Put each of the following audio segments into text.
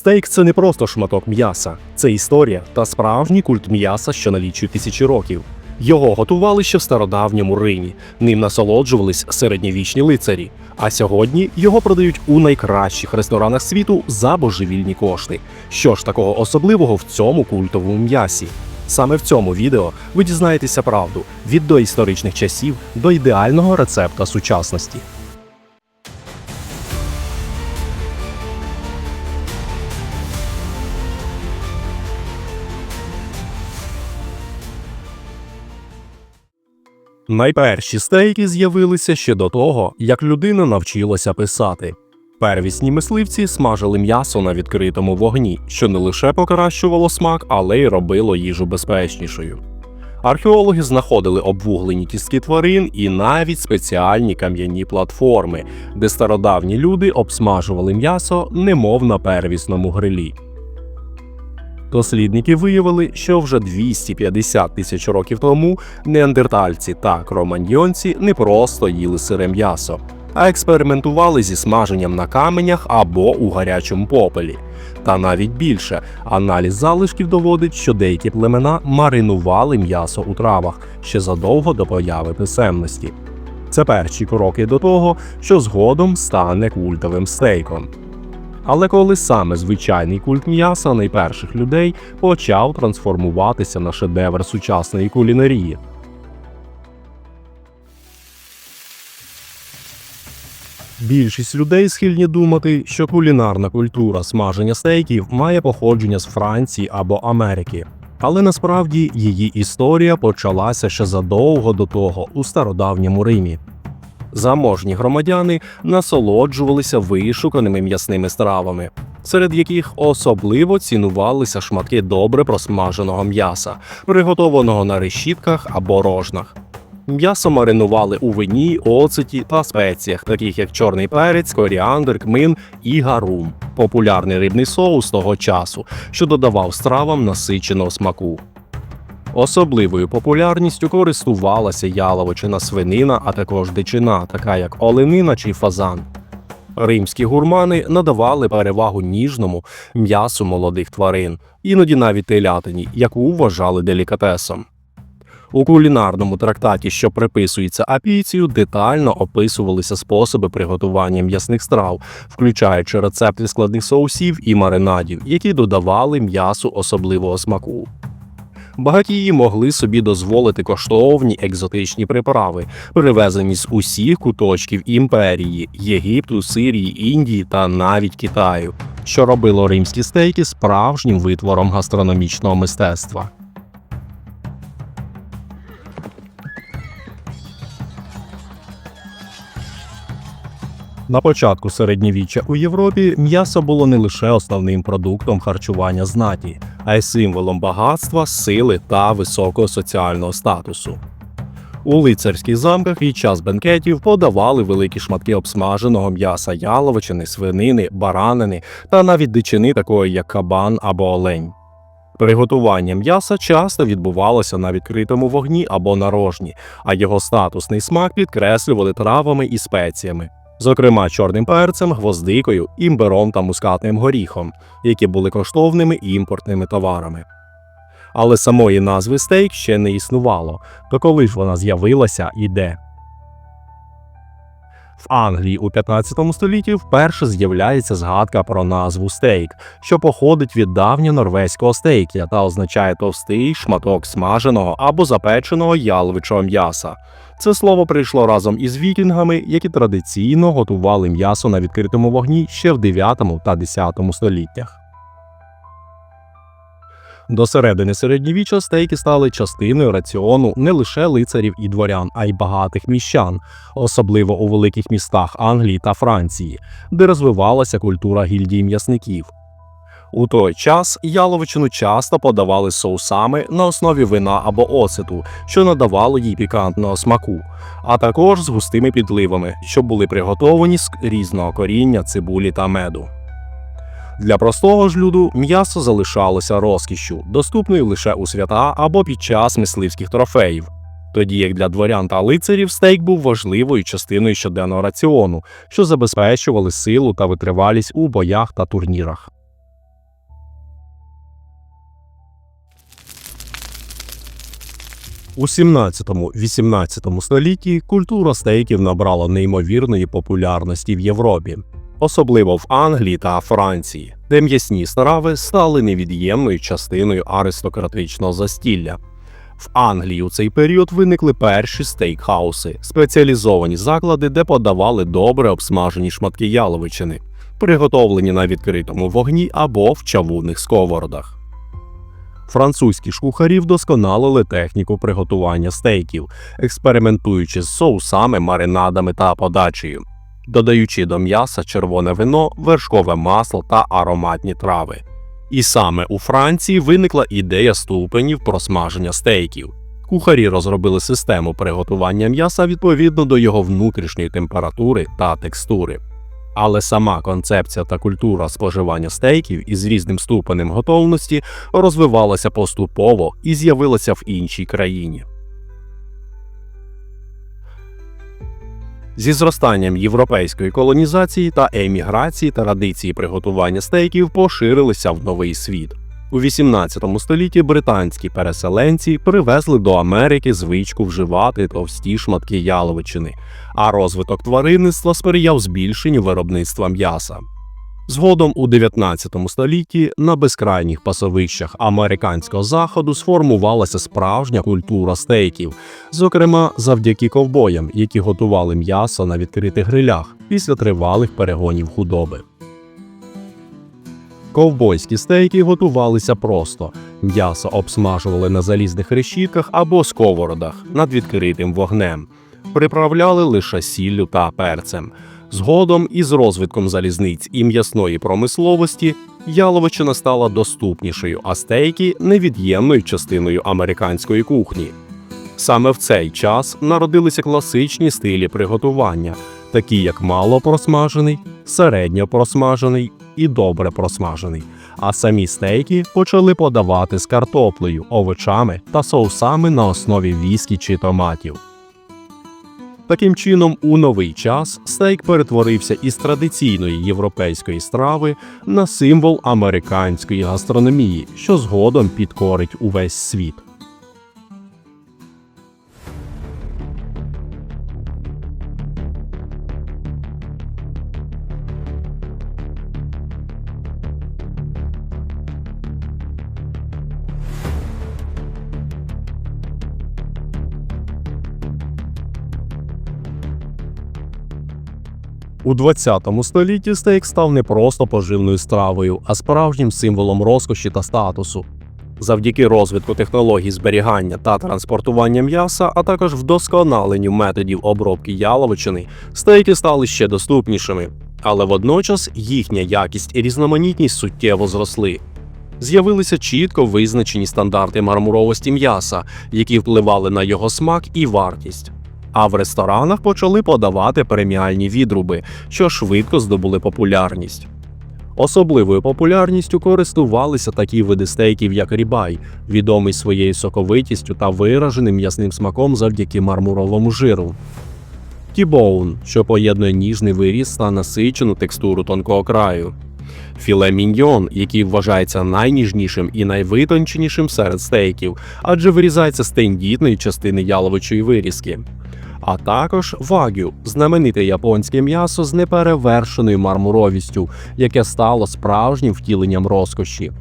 Стейк це не просто шматок м'яса, це історія та справжній культ м'яса, що налічує тисячі років. Його готували ще в стародавньому Римі, ним насолоджувались середньовічні лицарі. А сьогодні його продають у найкращих ресторанах світу за божевільні кошти. Що ж такого особливого в цьому культовому м'ясі? Саме в цьому відео ви дізнаєтеся правду від доісторичних часів до ідеального рецепта сучасності. Найперші стейки з'явилися ще до того, як людина навчилася писати. Первісні мисливці смажили м'ясо на відкритому вогні, що не лише покращувало смак, але й робило їжу безпечнішою. Археологи знаходили обвуглені кістки тварин і навіть спеціальні кам'яні платформи, де стародавні люди обсмажували м'ясо, немов на первісному грилі. Дослідники виявили, що вже 250 тисяч років тому неандертальці та кроманьйонці не просто їли сире м'ясо, а експериментували зі смаженням на каменях або у гарячому попелі. Та навіть більше аналіз залишків доводить, що деякі племена маринували м'ясо у травах ще задовго до появи писемності. Це перші кроки до того, що згодом стане культовим стейком. Але коли саме звичайний культ м'яса найперших людей почав трансформуватися на шедевр сучасної кулінарії. Більшість людей схильні думати, що кулінарна культура смаження стейків має походження з Франції або Америки. Але насправді її історія почалася ще задовго до того у стародавньому Римі. Заможні громадяни насолоджувалися вишуканими м'ясними стравами, серед яких особливо цінувалися шматки добре просмаженого м'яса, приготованого на решітках або рожнах. М'ясо маринували у вині, оцеті та спеціях, таких як чорний перець, коріандр, кмин і гарум, популярний рибний соус того часу, що додавав стравам насиченого смаку. Особливою популярністю користувалася яловичина свинина, а також дичина, така як оленина чи фазан. Римські гурмани надавали перевагу ніжному м'ясу молодих тварин, іноді навіть телятині, яку вважали делікатесом. У кулінарному трактаті, що приписується апійцію, детально описувалися способи приготування м'ясних страв, включаючи рецепти складних соусів і маринадів, які додавали м'ясу особливого смаку. Багатії могли собі дозволити коштовні екзотичні приправи, привезені з усіх куточків імперії, Єгипту, Сирії, Індії та навіть Китаю, що робило римські стейки справжнім витвором гастрономічного мистецтва. На початку середньовіччя у Європі м'ясо було не лише основним продуктом харчування знаті, а й символом багатства, сили та високого соціального статусу. У лицарських замках під час бенкетів подавали великі шматки обсмаженого м'яса яловичини, свинини, баранини та навіть дичини, такої як кабан або олень. Приготування м'яса часто відбувалося на відкритому вогні або на рожні, а його статусний смак підкреслювали травами і спеціями, зокрема чорним перцем, гвоздикою, імбиром та мускатним горіхом, які були коштовними імпортними товарами. Але самої назви стейк ще не існувало, то коли ж вона з'явилася і де? В Англії у 15 столітті вперше з'являється згадка про назву стейк, що походить від давньонорвезького стейкля та означає товстий шматок смаженого або запеченого яловичого м'яса. Це слово прийшло разом із вікінгами, які традиційно готували м'ясо на відкритому вогні ще в 9 та 10 століттях. До середини середньовіччя стейки стали частиною раціону не лише лицарів і дворян, а й багатих міщан, особливо у великих містах Англії та Франції, де розвивалася культура гільдії м'ясників. У той час яловичину часто подавали соусами на основі вина або оцету, що надавало їй пікантного смаку, а також з густими підливами, що були приготовані з різного коріння, цибулі та меду. Для простого ж люду м'ясо залишалося розкішю, доступною лише у свята або під час мисливських трофеїв. Тоді як для дворян та лицарів стейк був важливою частиною щоденного раціону, що забезпечували силу та витривалість у боях та турнірах. У 17-18 столітті культура стейків набрала неймовірної популярності в Європі особливо в Англії та Франції, де м'ясні страви стали невід'ємною частиною аристократичного застілля. В Англії у цей період виникли перші стейкхауси, спеціалізовані заклади, де подавали добре обсмажені шматки яловичини, приготовлені на відкритому вогні або в чавунних сковородах. Французькі ж кухарі вдосконалили техніку приготування стейків, експериментуючи з соусами, маринадами та подачею, додаючи до м'яса червоне вино, вершкове масло та ароматні трави. І саме у Франції виникла ідея ступенів просмаження стейків. Кухарі розробили систему приготування м'яса відповідно до його внутрішньої температури та текстури. Але сама концепція та культура споживання стейків із різним ступенем готовності розвивалася поступово і з'явилася в іншій країні. Зі зростанням європейської колонізації та еміграції традиції приготування стейків поширилися в новий світ. У 18 столітті британські переселенці привезли до Америки звичку вживати товсті шматки яловичини, а розвиток тваринництва сприяв збільшенню виробництва м'яса. Згодом у 19 столітті на безкрайніх пасовищах американського заходу сформувалася справжня культура стейків, зокрема завдяки ковбоям, які готували м'ясо на відкритих грилях після тривалих перегонів худоби. Ковбойські стейки готувалися просто. М'ясо обсмажували на залізних решітках або сковородах над відкритим вогнем, приправляли лише сіллю та перцем. Згодом із розвитком залізниць і м'ясної промисловості яловичина стала доступнішою, а стейки невід'ємною частиною американської кухні. Саме в цей час народилися класичні стилі приготування, такі як мало просмажений, середньо просмажений і добре просмажений. А самі стейки почали подавати з картоплею, овочами та соусами на основі віскі чи томатів. Таким чином, у новий час стейк перетворився із традиційної європейської страви на символ американської гастрономії, що згодом підкорить увесь світ. У 20 столітті стейк став не просто поживною стравою, а справжнім символом розкоші та статусу. Завдяки розвитку технологій зберігання та транспортування м'яса, а також вдосконаленню методів обробки яловичини, стейки стали ще доступнішими, але водночас їхня якість і різноманітність суттєво зросли. З'явилися чітко визначені стандарти мармуровості м'яса, які впливали на його смак і вартість. А в ресторанах почали подавати преміальні відруби, що швидко здобули популярність. Особливою популярністю користувалися такі види стейків, як рібай, відомий своєю соковитістю та вираженим м'ясним смаком завдяки мармуровому жиру. Тібоун, що поєднує ніжний виріс та насичену текстуру тонкого краю. Філе міньйон, який вважається найніжнішим і найвитонченішим серед стейків, адже вирізається з тендітної частини яловичої вирізки. А також вагю знамените японське м'ясо з неперевершеною мармуровістю, яке стало справжнім втіленням розкоші.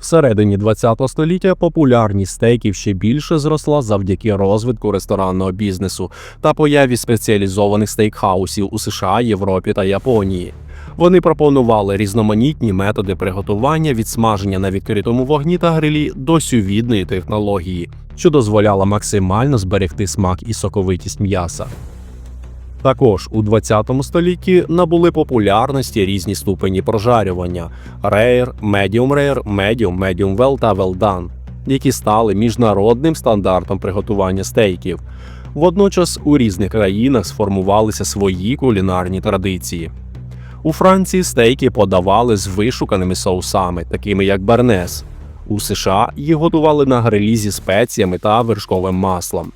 Всередині ХХ століття популярність стейків ще більше зросла завдяки розвитку ресторанного бізнесу та появі спеціалізованих стейкхаусів у США, Європі та Японії. Вони пропонували різноманітні методи приготування від смаження на відкритому вогні та грилі до сювідної технології, що дозволяла максимально зберегти смак і соковитість м'яса. Також у 20 столітті набули популярності різні ступені прожарювання Rare, Medium Rare, Medium, Medium Well та Well Done, які стали міжнародним стандартом приготування стейків. Водночас у різних країнах сформувалися свої кулінарні традиції. У Франції стейки подавали з вишуканими соусами, такими як Бернес. У США їх готували на грилі зі спеціями та вершковим маслом.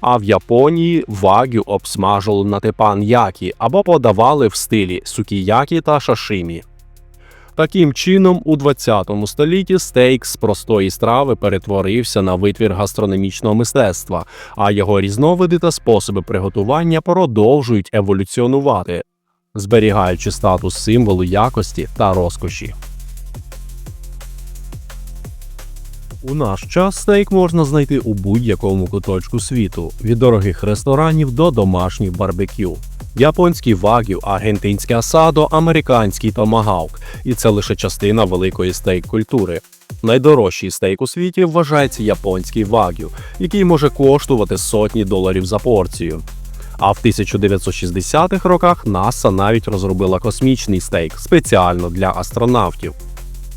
А в Японії вагю обсмажували на тепан-які або подавали в стилі сукіякі та шашимі. Таким чином, у 20 столітті стейк з простої страви перетворився на витвір гастрономічного мистецтва, а його різновиди та способи приготування продовжують еволюціонувати, зберігаючи статус символу якості та розкоші. У наш час стейк можна знайти у будь-якому куточку світу, від дорогих ресторанів до домашніх барбекю. Японський вагів, аргентинське асадо, американський томагавк. І це лише частина великої стейк-культури. Найдорожчий стейк у світі вважається японський вагів, який може коштувати сотні доларів за порцію. А в 1960-х роках НАСА навіть розробила космічний стейк спеціально для астронавтів.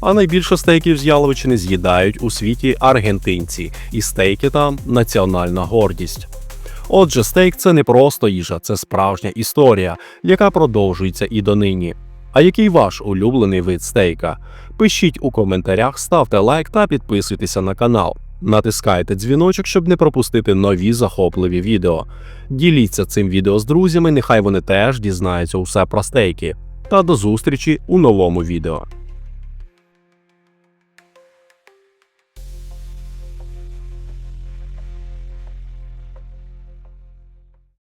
А найбільше стейків з яловичини з'їдають у світі аргентинці, і стейки там національна гордість. Отже, стейк це не просто їжа, це справжня історія, яка продовжується і донині. А який ваш улюблений вид стейка? Пишіть у коментарях, ставте лайк та підписуйтеся на канал. Натискайте дзвіночок, щоб не пропустити нові захопливі відео. Діліться цим відео з друзями, нехай вони теж дізнаються усе про стейки. Та до зустрічі у новому відео.